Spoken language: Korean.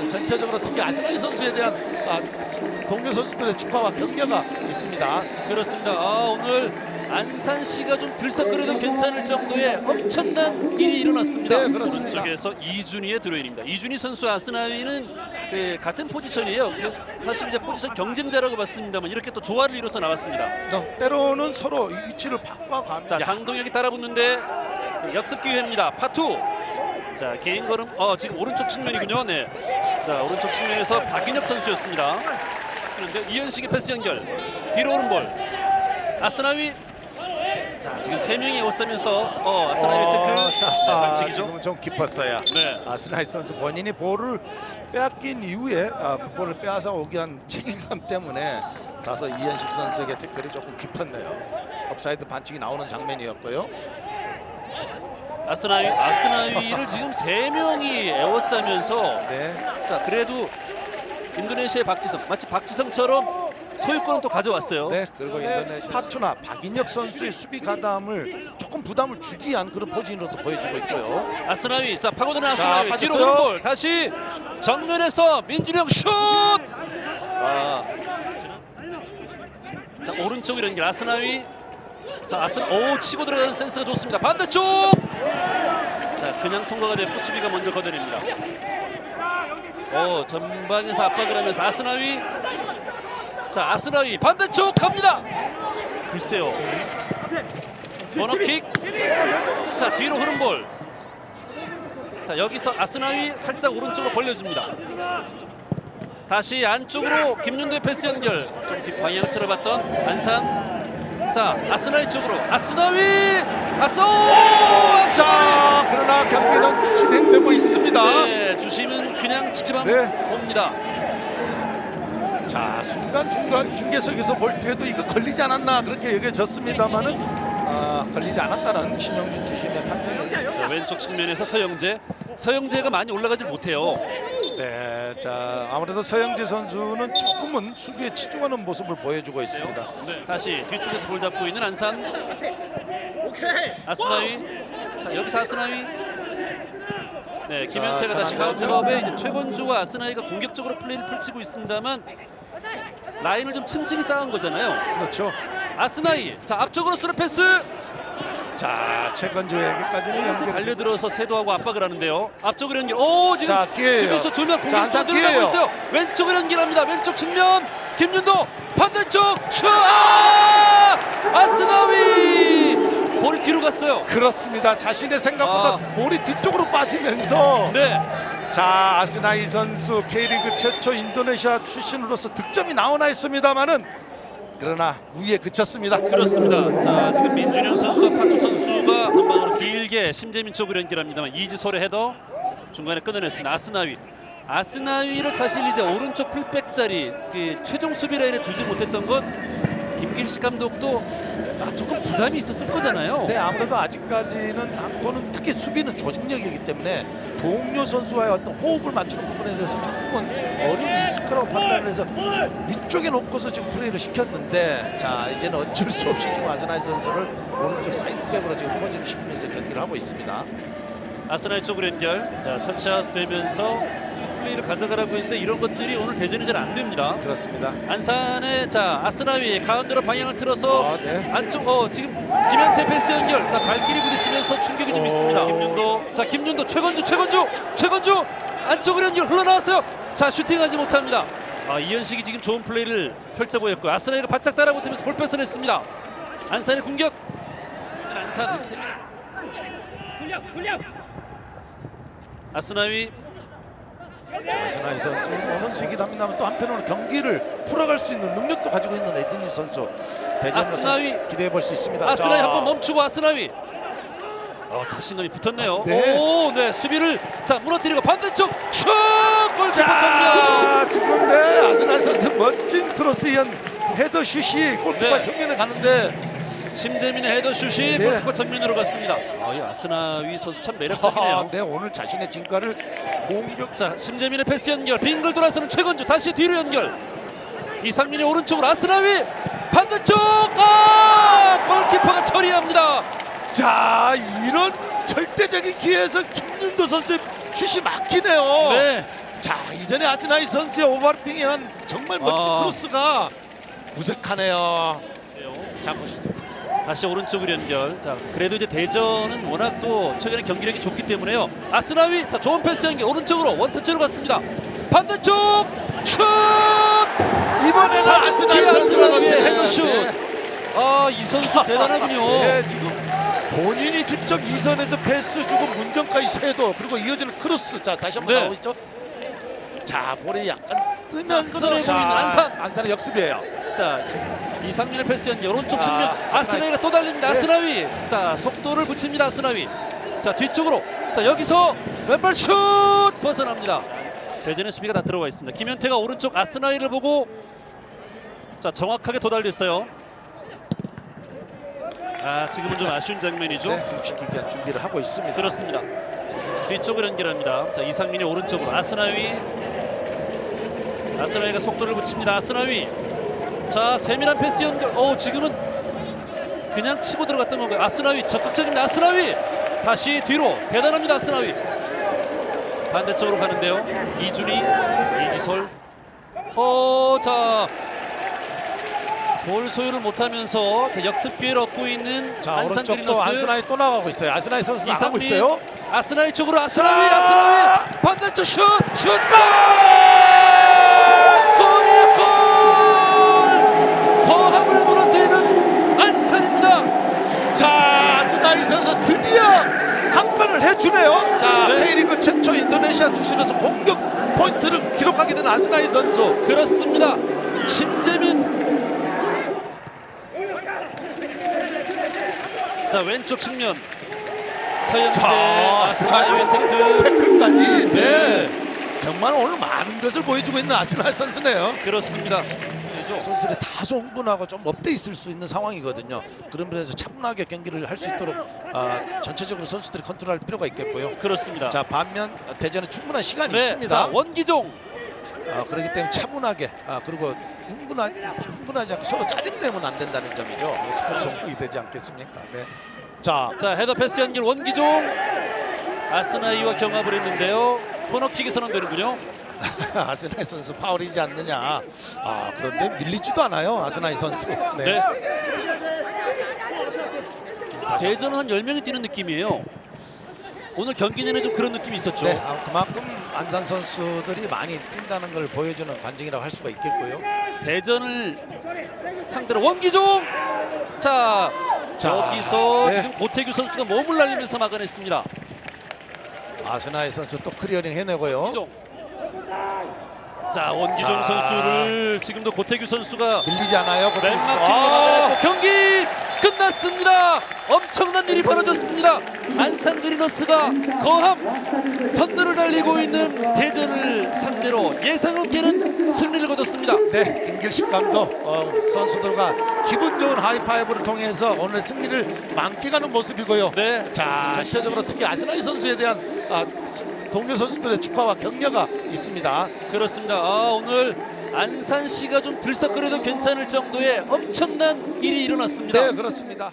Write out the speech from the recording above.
또 전체적으로 특히 아스나이 선수에 대한 아, 동료 선수들의 축하와 격려가 있습니다. 그렇습니다. 아, 오늘 안산시가 좀 들썩거려도 괜찮을 정도의 엄청난 일이 일어났습니다. 네, 그렇습니다. 오른쪽에서 이준희의 드로인입니다. 이준희 선수 아스나위는 그 같은 포지션이에요. 그 사실 이제 포지션 경쟁자라고 봤습니다만 이렇게 또 조화를 이뤄서 나왔습니다. 또 때로는 서로 위치를 바꿔갑니다. 자 장동혁이 따라붙는데 그 역습 기회입니다. 파투. 자 개인 걸음 어 지금 오른쪽 측면이군요. 네. 자 오른쪽 측면에서 박인혁 선수였습니다. 그런데 이현식의 패스 연결 뒤로 오른볼 아스나위. 자 지금 세 명이 에워싸면서 어 아스나위 태클 어, 자, 네, 아, 반칙이죠. 지금 좀 깊었어요. 네. 아스나이 선수 본인이 볼을 빼앗긴 이후에 아, 그 볼을 빼앗아 오기 위한 책임감 때문에 다소 이현식 선수에게 태클이 조금 깊었네요. 업사이드 반칙이 나오는 장면이었고요. 아스나위 아스나위를 지금 세 명이 에워싸면서 네. 자 그래도 인도네시아의 박지성 마치 박지성처럼 소유권은 또 가져왔어요. 네, 그리고 인도네시아 파투나 박인혁 선수의 수비 가담을 조금 부담을 주기 위한 그런 포진으로도 보여주고 있고요. 아스나위 자 파고드는 아스나위 자, 뒤로 빠졌어요. 오른볼 다시 정면에서 민준영 슛! 아. 자 오른쪽 연결 아스나위 자 아스나 오 치고 들어가는 센스가 좋습니다 반대쪽 자 그냥 통과가 됐고 수비가 먼저 걷어냅니다. 어 전방에서 압박을 하면서 아스나위. 자 아스나위 반대쪽 갑니다. 글쎄요. 번호킥. 자 뒤로 흐른 볼. 자 여기서 아스나위 살짝 오른쪽으로 벌려줍니다. 다시 안쪽으로 김윤도의 패스 연결. 좀 방향을 틀어봤던 안산. 자 아스나위 쪽으로. 아스나위! 아쏘 자, 그러나 경기는 진행되고 있습니다. 네 주심은 그냥 지켜만 네. 봅니다. 자, 순간 중간 중계석에서 볼 때도 이거 걸리지 않았나 그렇게 여겨졌습니다만은 아, 걸리지 않았다는 신영준 주심의 판정이었죠. 자, 왼쪽 측면에서 서영재 서영재가 많이 올라가지 못해요. 네, 자 아무래도 서영재 선수는 조금은 수비에 치중하는 모습을 보여주고 있습니다. 네, 다시 뒤쪽에서 볼 잡고 있는 안산 아스나위 자 여기서 아스나위 네 김현태가 자, 다시 자, 카운터업에 이제 최건주와 아스나위가 공격적으로 플레이를 펼치고 있습니다만 라인을 좀 층층이 쌓은 거잖아요 그렇죠. 아스나위 자 앞쪽으로 쓰는 패스 자 최건주에게까지는 연결. 달려들어서 세도하고 압박을 하는데요 앞쪽으로 연결 오 지금 자, 기회예요. 수비수 두명 자, 공격수 안산 들어가고 기회예요. 있어요 왼쪽으로 연결합니다 왼쪽 측면 김윤도 반대쪽 슛 아! 아스나위 볼이 뒤로 갔어요 그렇습니다. 자신의 생각보다 아. 볼이 뒤쪽으로 빠지면서 네 자 아스나이 선수 K리그 최초 인도네시아 출신으로서 득점이 나오나 했습니다만은 그러나 우위에 그쳤습니다. 그렇습니다. 자 지금 민준영 선수와 파투 선수가 전방으로 길게 심재민 쪽으로 연결합니다만 이지솔의 헤더 중간에 끊어냈습니다. 아스나위 아스나위를 사실 이제 오른쪽 풀백 자리 그 최종 수비 라인에 두지 못했던 건 김길식 감독도 아, 조금 부담이 있었을 거잖아요. 네 아무래도 아직까지는 또는 특히 수비는 조직력이기 때문에 동료 선수와의 어떤 호흡을 맞추는 부분에 대해서 조금은 어려움이 있을 거라고 판단을 해서 위쪽에 놓고서 지금 플레이를 시켰는데 자 이제는 어쩔 수 없이 지금 아스나이 선수를 오른쪽 사이드백으로 지금 포진을 시키면서 경기를 하고 있습니다. 아스나위 쪽으로 연결. 자 터치아웃 되면서 플레이를 가져가라고 했는데 이런 것들이 오늘 대전이 잘 안 됩니다. 그렇습니다. 안산의 자 아스나위 가운데로 방향을 틀어서 아, 네. 안쪽 어 지금 김현태 패스 연결. 자 발길이 부딪히면서 충격이 좀 오. 있습니다. 김윤도. 자 김윤도 최건주 최건주 최건주! 안쪽으로 연결 흘러나왔어요. 자 슈팅하지 못합니다. 아 이현식이 지금 좋은 플레이를 펼쳐 보였고 아스나이가 바짝 따라붙으면서 볼 뺏어냈습니다. 안산의 공격. 안산. 아스나위 자, 아스나이 선수 뭐 선수이기도 합니다만 또 한편으로는 경기를 풀어갈 수 있는 능력도 가지고 있는 에드니 선수 대전에서 아스나위. 기대해 볼 수 있습니다. 아스나위 자, 한번 멈추고 아스나위 어, 자신감이 붙었네요 네. 오, 네 수비를 자 무너뜨리고 반대쪽 슛 골키퍼 정면 자 지금 네 아스날 선수 멋진 크로스 이은 헤더 슛이 골키퍼 네. 정면에 가는데 심재민의 헤더슛이 네. 골키퍼 정면으로 갔습니다. 아, 이 아스나위 선수 참 매력적이네요. 네 오늘 자신의 진가를 공격 자, 심재민의 패스 연결, 빙글 돌아서는 최건주 다시 뒤로 연결. 이상민의 오른쪽으로 아스나위 반대쪽 아 골키퍼가 처리합니다. 자 이런 절대적인 기회에서 김윤도 선수의 슛이 막히네요. 네, 자 이전에 아스나이 선수의 오버래핑에 한 정말 멋진 아. 크로스가 무색하네요. 자 보시죠. 다시 오른쪽으로 연결. 자, 그래도 이제 대전은 워낙 또 최근에 경기력이 좋기 때문에요. 아스나위, 자 좋은 패스 연결 오른쪽으로 원터치로 갔습니다. 반대쪽 슛! 이번에는 자, 네, 헤더슛. 네. 아, 이 선수 대단하군요. 네, 지금 본인이 직접 이선에서 패스 주고 문전까지 쇄도 그리고 이어지는 크로스. 자 다시 한번 네. 나오고 있죠. 자 볼이 약간 뜨면서 보이는 안산. 안산의 역습이에요. 자, 이상민의 패스 연결 오른쪽 자, 측면 아스나위. 아스나위가 또 달립니다. 네. 아스나위. 자, 속도를 붙입니다. 아스나위. 자, 뒤쪽으로. 자, 여기서 왼발 슛 벗어납니다. 대전의 수비가 다 들어와 있습니다. 김현태가 오른쪽 아스나위를 보고 자, 정확하게 도달됐어요. 아, 지금은 좀 아쉬운 장면이죠. 네, 지금 시키기 위한 준비를 하고 있습니다. 그렇습니다. 뒤쪽으로 연결합니다. 자 이상민이 오른쪽으로 아스나위. 아스나위가 속도를 붙입니다. 아스나위. 자 세밀한 패스 연결. 어 지금은 그냥 치고 들어갔던 건가요? 아스나위 적극적입니다. 아스나위. 다시 뒤로 대단합니다. 아스나위. 반대쪽으로 가는데요. 이준희, 이기솔. 어자 볼 소유를 못하면서 자, 역습 기회를 얻고 있는 자 안산 오른쪽도 그리너스. 아스나이 또 나가고 있어요. 아스나이 선수 나가고 이상민 있어요. 아스나이 쪽으로 자! 아스나이 반대쪽 슛! 슛! 골! 주네요. 자 네. K리그 최초 인도네시아 출신에서 공격 포인트를 기록하게 된 아스나이 선수. 그렇습니다. 심재민 자 왼쪽 측면 서현재 아스나이의 태클 태클까지. 네. 네 정말 오늘 많은 것을 보여주고 있는 아스나이 선수네요. 그렇습니다. 그죠? 선수들이 다소 흥분하고 좀 업돼 있을 수 있는 상황이거든요. 그런 면에서 차분하게 경기를 할 수 있도록 아, 전체적으로 선수들이 컨트롤할 필요가 있겠고요. 그렇습니다. 자 반면 대전에 충분한 시간이 네, 있습니다. 자 원기종 아, 그렇기 때문에 차분하게 아, 그리고 흥분하지, 흥분하지 않고 서로 짜증내면 안 된다는 점이죠. 스포츠 종목이 되지 않겠습니까? 네. 자, 자 헤더 패스 연결 원기종 아스나이와 경합을 했는데요 코너킥이 선언되는군요 아스나이 선수 파울이지 않느냐. 아 그런데 밀리지도 않아요. 아스나이 선수. 네. 네. 대전은 한 10명이 뛰는 느낌이에요 오늘 경기 내내 좀 그런 느낌이 있었죠 네, 아, 그만큼 안산 선수들이 많이 뛴다는 걸 보여주는 관중이라고 할 수가 있겠고요. 대전을 상대로 원기종 자, 자, 여기서 네. 지금 고태규 선수가 몸을 날리면서 막아냈습니다 아스나이 선수 또 클리어링 해내고요. 원기종 자 원기종 자. 선수를 지금도 고태규 선수가 밀리지 않아요. 고태규 선수. 아, 막아냈고 경기 끝났습니다. 엄청난 일이 벌어졌습니다. 안산 그리너스가 거함 선두를 달리고 있는 대전을 상대로 예상을 깨는 승리를 거뒀습니다. 네, 김길식 감독 어, 선수들과 기분 좋은 하이파이브를 통해서 오늘 승리를 만끽하는 모습이고요. 네, 자, 전체적으로 특히 아스나이 선수에 대한 아, 동료 선수들의 축하와 격려가 있습니다. 그렇습니다. 아, 오늘 안산시가 좀 들썩거려도 괜찮을 정도의 엄청난 일이 일어났습니다. 네, 그렇습니다.